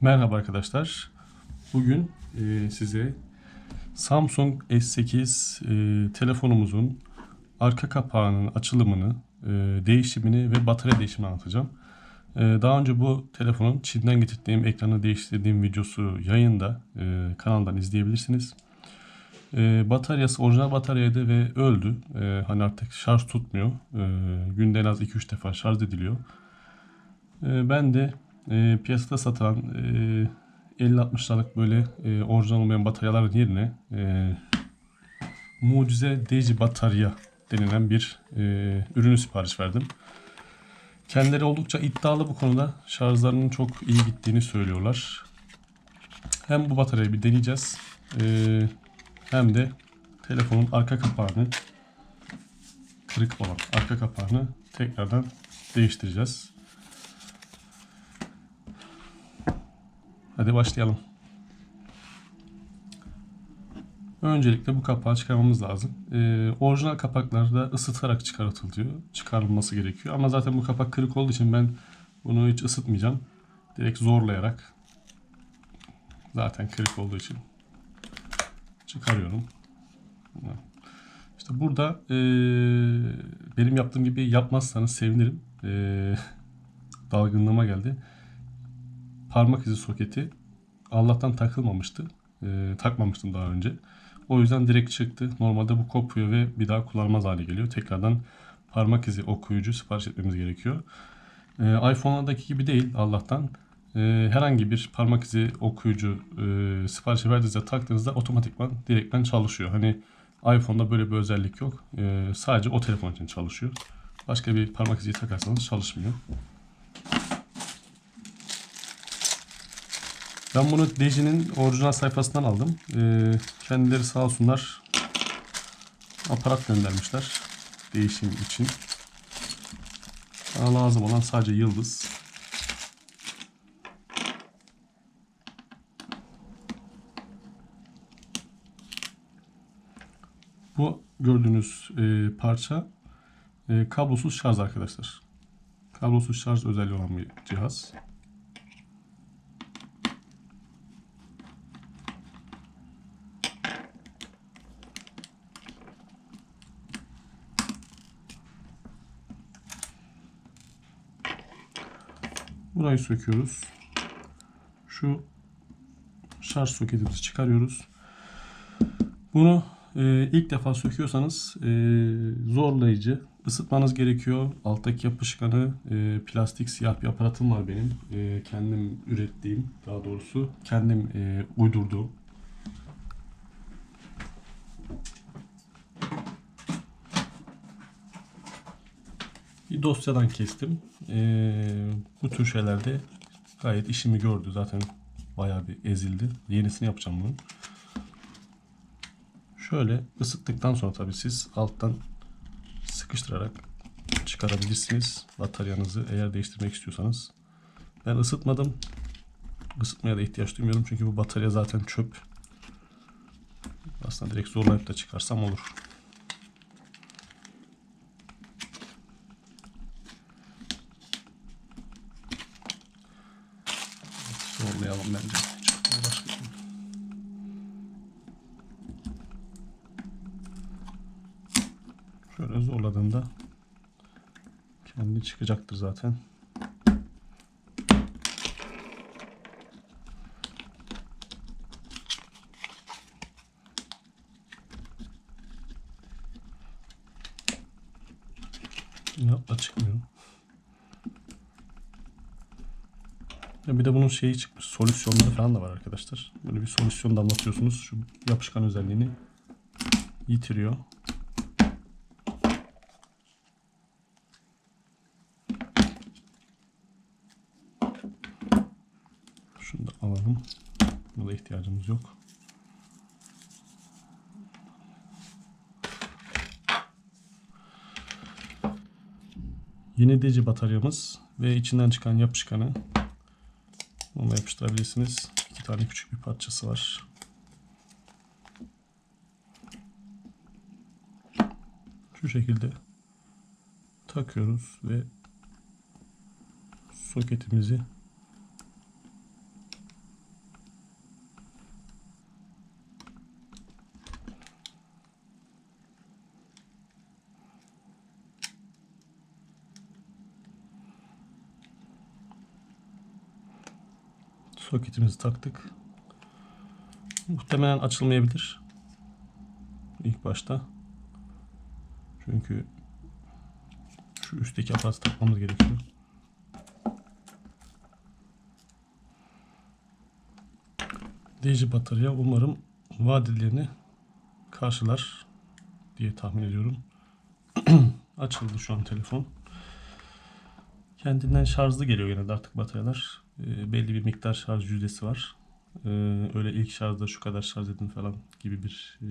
Merhaba arkadaşlar. Bugün e, size Samsung S8 e, telefonumuzun arka kapağının açılımını, e, değişimini ve batarya değişimini anlatacağım. E, daha önce bu telefonun Çin'den getirdiğim ekranı değiştirdiğim videosu yayında e, kanaldan izleyebilirsiniz. E, bataryası orijinal bataryaydı ve öldü. E, hani artık şarj tutmuyor. E, günde en az 2-3 defa şarj ediliyor. E, ben de e, piyasada satılan e, 50-60 liralık böyle e, orijinal olmayan bataryaların yerine e, Mucize Deji Batarya denilen bir e, ürünü sipariş verdim. Kendileri oldukça iddialı bu konuda. Şarjlarının çok iyi gittiğini söylüyorlar. Hem bu bataryayı bir deneyeceğiz. e, hem de telefonun arka kapağını kırık olan arka kapağını tekrardan değiştireceğiz. Hadi başlayalım. Öncelikle bu kapağı çıkarmamız lazım. Ee, orijinal kapaklarda ısıtarak çıkartılıyor. Çıkarılması gerekiyor. Ama zaten bu kapak kırık olduğu için ben bunu hiç ısıtmayacağım. Direkt zorlayarak zaten kırık olduğu için çıkarıyorum. İşte burada ee, benim yaptığım gibi yapmazsanız sevinirim. Ee, dalgınlığıma geldi parmak izi soketi Allah'tan takılmamıştı. Ee, takmamıştım daha önce. O yüzden direkt çıktı. Normalde bu kopuyor ve bir daha kullanılmaz hale geliyor. Tekrardan parmak izi okuyucu sipariş etmemiz gerekiyor. Ee, iPhone'lardaki gibi değil Allah'tan. Ee, herhangi bir parmak izi okuyucu e, siparişi verdiğinizde taktığınızda otomatikman direktmen çalışıyor. Hani iPhone'da böyle bir özellik yok. Ee, sadece o telefon için çalışıyor. Başka bir parmak izi takarsanız çalışmıyor. Ben bunu Deji'nin orijinal sayfasından aldım. Ee, kendileri sağ olsunlar aparat göndermişler değişim için. Bana lazım olan sadece yıldız. Bu gördüğünüz e, parça e, kablosuz şarj arkadaşlar. Kablosuz şarj özelliği olan bir cihaz. Burayı söküyoruz. Şu şarj soketimizi çıkarıyoruz. Bunu e, ilk defa söküyorsanız e, zorlayıcı ısıtmanız gerekiyor. Alttaki yapışkanı e, plastik siyah bir aparatım var benim. E, kendim ürettiğim daha doğrusu kendim e, uydurduğum. Bir dosyadan kestim. Ee, bu tür şeylerde gayet işimi gördü. Zaten bayağı bir ezildi. Yenisini yapacağım bunun. Şöyle ısıttıktan sonra tabii siz alttan sıkıştırarak çıkarabilirsiniz bataryanızı eğer değiştirmek istiyorsanız. Ben ısıtmadım. Isıtmaya da ihtiyaç duymuyorum çünkü bu batarya zaten çöp. Aslında direkt zorlayıp da çıkarsam olur. Zorlayalım bence. Çok uğraşmayalım. Şöyle zorladığımda kendi çıkacaktır zaten. Yapla çıkmıyor. Ya bir de bunun şeyi çıkmış. Solüsyonları falan da var arkadaşlar. Böyle bir solüsyon damlatıyorsunuz. Şu yapışkan özelliğini yitiriyor. Şunu da alalım. Buna da ihtiyacımız yok. Yeniletici bataryamız ve içinden çıkan yapışkanı Onunla yapıştırabilirsiniz. İki tane küçük bir parçası var. Şu şekilde takıyoruz ve soketimizi Soketimizi taktık. Muhtemelen açılmayabilir. İlk başta. Çünkü şu üstteki aparatı takmamız gerekiyor. DC batarya umarım vadelerini karşılar diye tahmin ediyorum. Açıldı şu an telefon. Kendinden şarjlı geliyor genelde artık bataryalar. Ee, belli bir miktar şarj yüzdesi var. Ee, öyle ilk şarjda şu kadar şarj edin falan gibi bir e,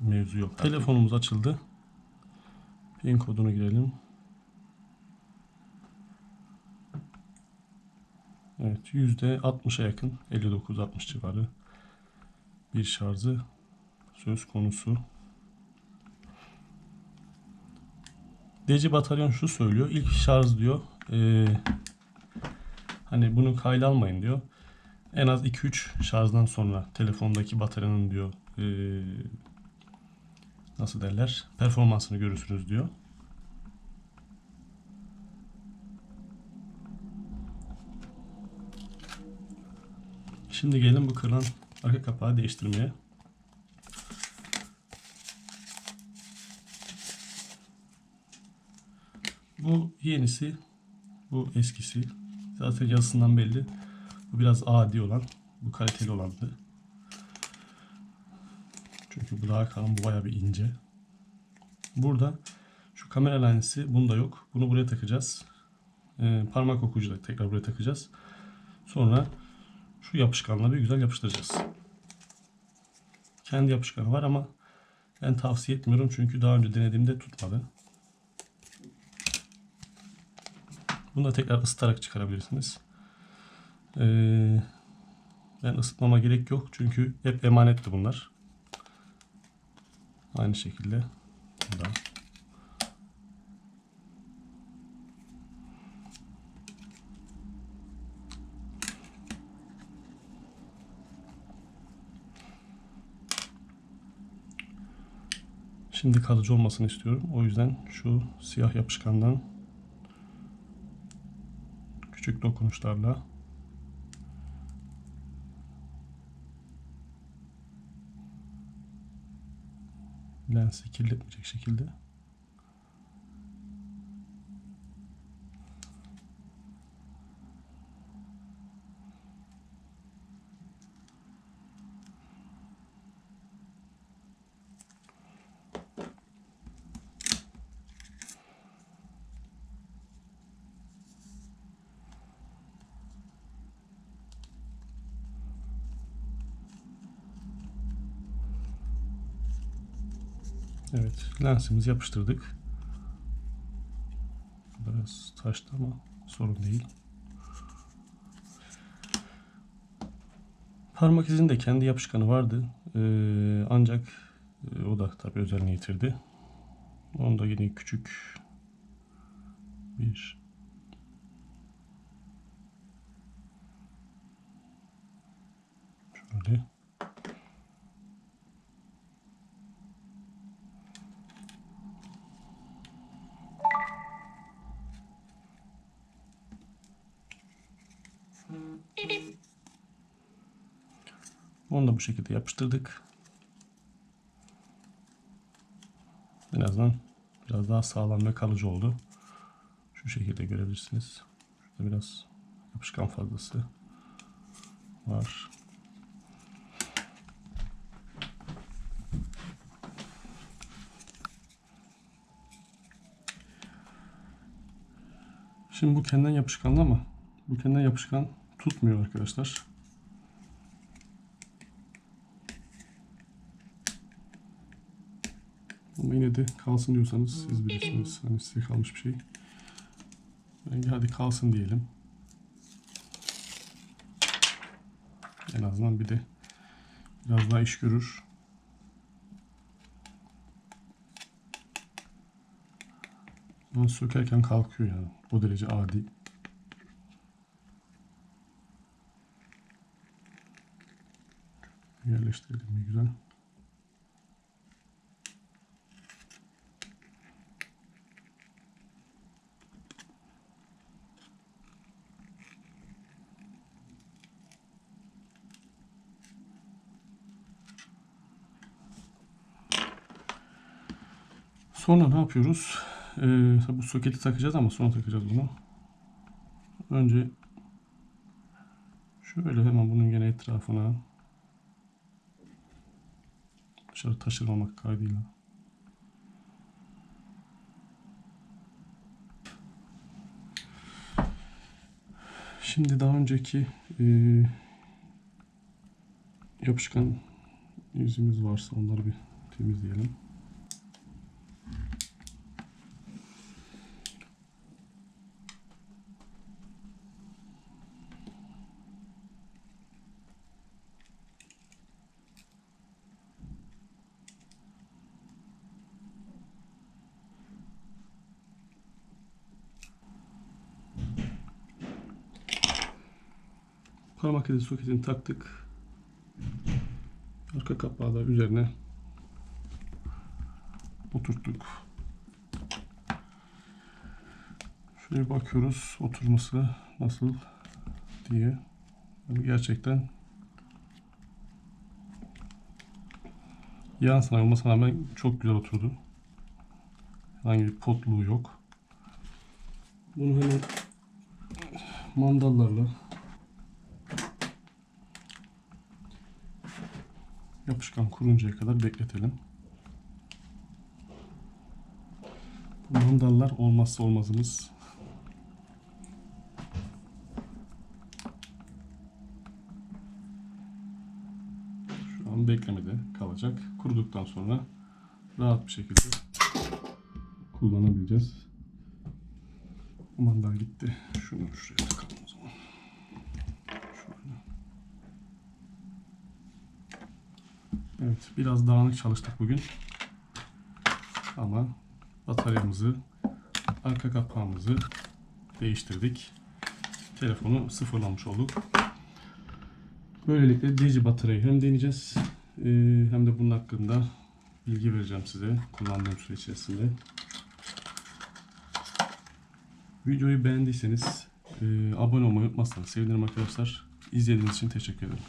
mevzu yok. Telefonumuz açıldı. Pin kodunu girelim. Evet %60'a yakın 59-60 civarı bir şarjı söz konusu. DC bataryon şu söylüyor. İlk şarj diyor. Ee, hani bunu kayda almayın diyor. En az 2-3 şarjdan sonra telefondaki bataryanın diyor ee, nasıl derler performansını görürsünüz diyor. Şimdi gelin bu kırılan arka kapağı değiştirmeye. Bu yenisi, bu eskisi. Zaten yazısından belli. Bu biraz adi olan, bu kaliteli olandı. Çünkü bu daha kalın, bu bayağı bir ince. Burada şu kamera lensi bunda yok. Bunu buraya takacağız. Ee, parmak okuyucuyla tekrar buraya takacağız. Sonra şu yapışkanla bir güzel yapıştıracağız. Kendi yapışkanı var ama ben tavsiye etmiyorum çünkü daha önce denediğimde tutmadı. Bunu da tekrar ısıtarak çıkarabilirsiniz. Ee, ben ısıtmama gerek yok çünkü hep emanetti bunlar. Aynı şekilde. Burada. Şimdi kalıcı olmasını istiyorum. O yüzden şu siyah yapışkandan küçük dokunuşlarla. Lensi kirletmeyecek şekilde Evet, lensimizi yapıştırdık. Biraz taştı ama sorun değil. Parmak izinin de kendi yapışkanı vardı. Ee, ancak e, o da tabi özelliğini yitirdi. Onda yine küçük bir şöyle Onu da bu şekilde yapıştırdık. Azından biraz daha sağlam ve kalıcı oldu. Şu şekilde görebilirsiniz. Şurada biraz yapışkan fazlası var. Şimdi bu kendinden yapışkanlı ama bu kendinden yapışkan tutmuyor arkadaşlar. Ama yine de kalsın diyorsanız siz bilirsiniz. Hani size kalmış bir şey. Bence hadi kalsın diyelim. En azından bir de biraz daha iş görür. Ama sökerken kalkıyor yani. O derece adi. Yerleştirelim bir güzel. Sonra ne yapıyoruz? Ee, bu soketi takacağız ama sonra takacağız bunu. Önce şöyle hemen bunun gene etrafına dışarı taşırmamak kaydıyla Şimdi daha önceki e, yapışkan yüzümüz varsa onları bir temizleyelim. Parmak izi soketini taktık. Arka kapağı da üzerine oturttuk. Şöyle bakıyoruz oturması nasıl diye. Yani gerçekten yan sanayi olmasına rağmen çok güzel oturdu. Herhangi bir potluğu yok. Bunu hemen mandallarla yapışkan kuruncaya kadar bekletelim. Bu mandallar olmazsa olmazımız. Şu an beklemede kalacak. Kuruduktan sonra rahat bir şekilde kullanabileceğiz. Mandal gitti. Şunu şuraya takalım o zaman. Şöyle. Evet, biraz dağınık çalıştık bugün. Ama bataryamızı, arka kapağımızı değiştirdik. Telefonu sıfırlamış olduk. Böylelikle DC bataryayı hem deneyeceğiz eee, hem de bunun hakkında bilgi vereceğim size kullandığım süre içerisinde. Videoyu beğendiyseniz eee, abone olmayı unutmazsanız sevinirim arkadaşlar. İzlediğiniz için teşekkür ederim.